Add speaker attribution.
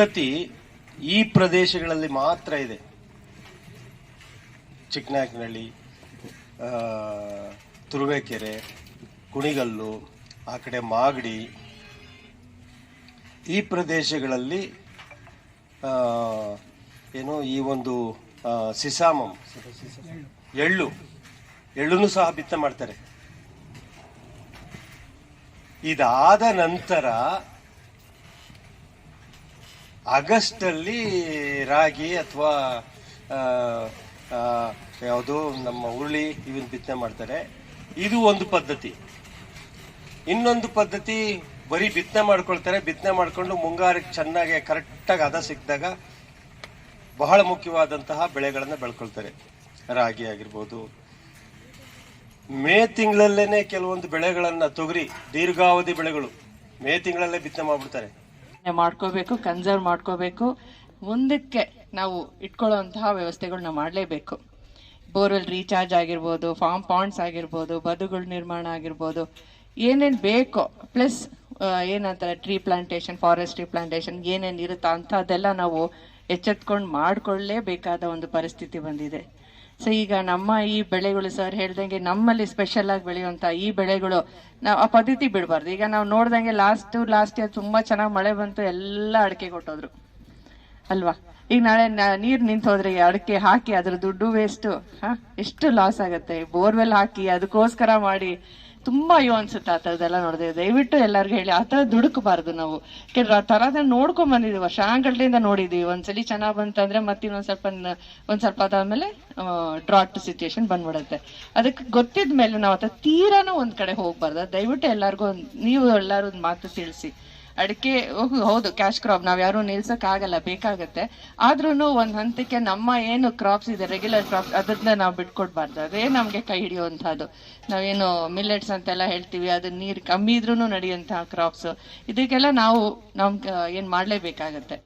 Speaker 1: ಪದ್ಧತಿ ಈ ಪ್ರದೇಶಗಳಲ್ಲಿ ಮಾತ್ರ ಇದೆ. ಚಿಕ್ಕನಾಯಕನಹಳ್ಳಿ ತುರುವೇಕೆರೆ, ಕುಣಿಗಲ್ಲು, ಆ ಕಡೆ ಮಾಗಡಿ, ಈ ಪ್ರದೇಶಗಳಲ್ಲಿ ಏನು ಈ ಒಂದು ಸಿಸಾಮಂ ಎಳ್ಳು ಎಳ್ಳುನು ಸಹ ಬಿತ್ತ ಮಾಡ್ತಾರೆ. ಇದಾದ ನಂತರ ಆಗಸ್ಟ್ ಅಲ್ಲಿ ರಾಗಿ ಅಥವಾ ಯಾವುದು ನಮ್ಮ ಹುರುಳಿ ಇವನ್ ಬಿತ್ತನೆ ಮಾಡ್ತಾರೆ. ಇದು ಒಂದು ಪದ್ಧತಿ. ಇನ್ನೊಂದು ಪದ್ಧತಿ, ಬರೀ ಬಿತ್ತನೆ ಮಾಡ್ಕೊಳ್ತಾರೆ. ಬಿತ್ತನೆ ಮಾಡಿಕೊಂಡು ಮುಂಗಾರಿಗೆ ಚೆನ್ನಾಗಿ ಕರೆಕ್ಟಾಗಿ ಹದ ಸಿಕ್ಕಿದಾಗ ಬಹಳ ಮುಖ್ಯವಾದಂತಹ ಬೆಳೆಗಳನ್ನು ಬೆಳ್ಕೊಳ್ತಾರೆ. ರಾಗಿ ಆಗಿರ್ಬೋದು. ಮೇ ತಿಂಗಳಲ್ಲೇ ಕೆಲವೊಂದು ಬೆಳೆಗಳನ್ನು ತೊಗರಿ, ದೀರ್ಘಾವಧಿ ಬೆಳೆಗಳು ಮೇ ತಿಂಗಳಲ್ಲೇ ಬಿತ್ತನೆ ಮಾಡ್ಬಿಡ್ತಾರೆ.
Speaker 2: ಮಾಡ್ಕೋಬೇಕು, ಕನ್ಸರ್ವ್ ಮಾಡ್ಕೋಬೇಕು. ಮುಂದಕ್ಕೆ ನಾವು ಇಟ್ಕೊಳ್ಳೋಂತಹ ವ್ಯವಸ್ಥೆಗಳನ್ನ ಮಾಡಲೇಬೇಕು. ಬೋರ್ವೆಲ್ ರೀಚಾರ್ಜ್ ಆಗಿರ್ಬೋದು, ಫಾರ್ಮ್ ಪಾಂಡ್ಸ್ ಆಗಿರ್ಬೋದು, ಬದುಗಳ ನಿರ್ಮಾಣ ಆಗಿರ್ಬೋದು. ಏನೇನು ಬೇಕೋ, ಪ್ಲಸ್ ಏನಂತಾರೆ, tree plantation forest tree plantation ಏನೇನು ಇರುತ್ತೋ ಅಂಥದ್ದೆಲ್ಲ ನಾವು ಎಚ್ಚೆತ್ಕೊಂಡು ಮಾಡಿಕೊಳ್ಳೇಬೇಕಾದ ಒಂದು ಪರಿಸ್ಥಿತಿ ಬಂದಿದೆ. ಸೊ ಈಗ ನಮ್ಮ ಈ ಬೆಳೆಗಳು ಸರ್ ಹೇಳ್ದಂಗೆ ನಮ್ಮಲ್ಲಿ ಸ್ಪೆಷಲ್ ಆಗಿ ಬೆಳೆಯುವಂತ ಈ ಬೆಳೆಗಳು ನಾವು ಆ ಪದ್ಧತಿ ಬಿಡಬಾರ್ದು. ಈಗ ನಾವು ನೋಡ್ದಂಗೆ ಲಾಸ್ಟ್ ಲಾಸ್ಟ್ ಇಯರ್ ತುಂಬಾ ಚೆನ್ನಾಗಿ ಮಳೆ ಬಂತು, ಎಲ್ಲ ಅಡಿಕೆ ಕೊಟ್ಟೋದ್ರು. ಅಲ್ವಾ? ಈಗ ನಾಳೆ ನೀರ್ ನಿಂತ ಹೋದ್ರೆ ಈ ಅಡಿಕೆ ಹಾಕಿ ಅದ್ರ ದುಡ್ಡು ವೇಸ್ಟ್ ಹಾ? ಎಷ್ಟು ಲಾಸ್ ಆಗತ್ತೆ? ಬೋರ್ವೆಲ್ ಹಾಕಿ ಅದಕ್ಕೋಸ್ಕರ ಮಾಡಿ ತುಂಬಾ ಅಯ್ಯೋ ಅನ್ಸುತ್ತೆ ಆ ಥರದ್ದೆಲ್ಲ ನೋಡಿದೆ. ದಯವಿಟ್ಟು ಎಲ್ಲರಿಗೂ ಹೇಳಿ, ಆ ಥರ ದುಡುಕಬಾರ್ದು ನಾವು. ಯಾಕಂದ್ರೆ ಆ ಥರದ ನೋಡ್ಕೊಂಡ್ ಬಂದಿದ್ವಿ ವರ್ಷಾಂಗಳಿಂದ ನೋಡಿದ್ವಿ ಒಂದ್ಸಲಿ ಚೆನ್ನಾಗ್ ಬಂತಂದ್ರೆ ಮತ್ತೆ ಇನ್ನೊಂದ್ ಸ್ವಲ್ಪ ಒಂದ್ ಸ್ವಲ್ಪ ಅದಾದ್ಮೇಲೆ ಡ್ರಾಟ್ ಸಿಚುಯೇಷನ್ ಬಂದ್ಬಿಡುತ್ತೆ. ಅದಕ್ಕೆ ಗೊತ್ತಿದ್ಮೇಲೆ ನಾವು ಅದ ತೀರಾನು ಒಂದ್ ಕಡೆ ಹೋಗ್ಬಾರ್ದು. ದಯವಿಟ್ಟು ಎಲ್ಲಾರ್ಗು ನೀವು ಎಲ್ಲಾರು ಒಂದ್ ಮಾತು ತಿಳಿಸಿ. ಅಡಿಕೆ ಹೌದು- ಕ್ಯಾಶ್ ಕ್ರಾಪ್ ನಾವು ಯಾರು ನಿಲ್ಸಕ್ ಆಗಲ್ಲ ಬೇಕಾಗತ್ತೆ. ಆದ್ರೂನು ಒಂದ್ ಹಂತಕ್ಕೆ ನಮ್ಮ ಏನು ಕ್ರಾಪ್ಸ್ ಇದೆ ರೆಗ್ಯುಲರ್ ಕ್ರಾಪ್ಸ್ ಅದನ್ನ ನಾವು ಬಿಟ್ಕೊಡ್ಬಾರ್ದು. ಅದೇ ನಮ್ಗೆ ಕೈ ಹಿಡಿಯುವಂತಹದ್ದು ನಾವೇನು ಮಿಲ್ಲೆಟ್ಸ್ ಅಂತೆಲ್ಲ ಹೇಳ್ತೀವಿ ಅದು ನೀರ್ ಕಮ್ಮಿ ಇದ್ರೂನು ನಡೆಯುವಂತಹ ಕ್ರಾಪ್ಸ್ ಇದಕ್ಕೆಲ್ಲ ನಾವು ನಮ್ ಏನ್ ಮಾಡ್ಲೇಬೇಕಾಗತ್ತೆ.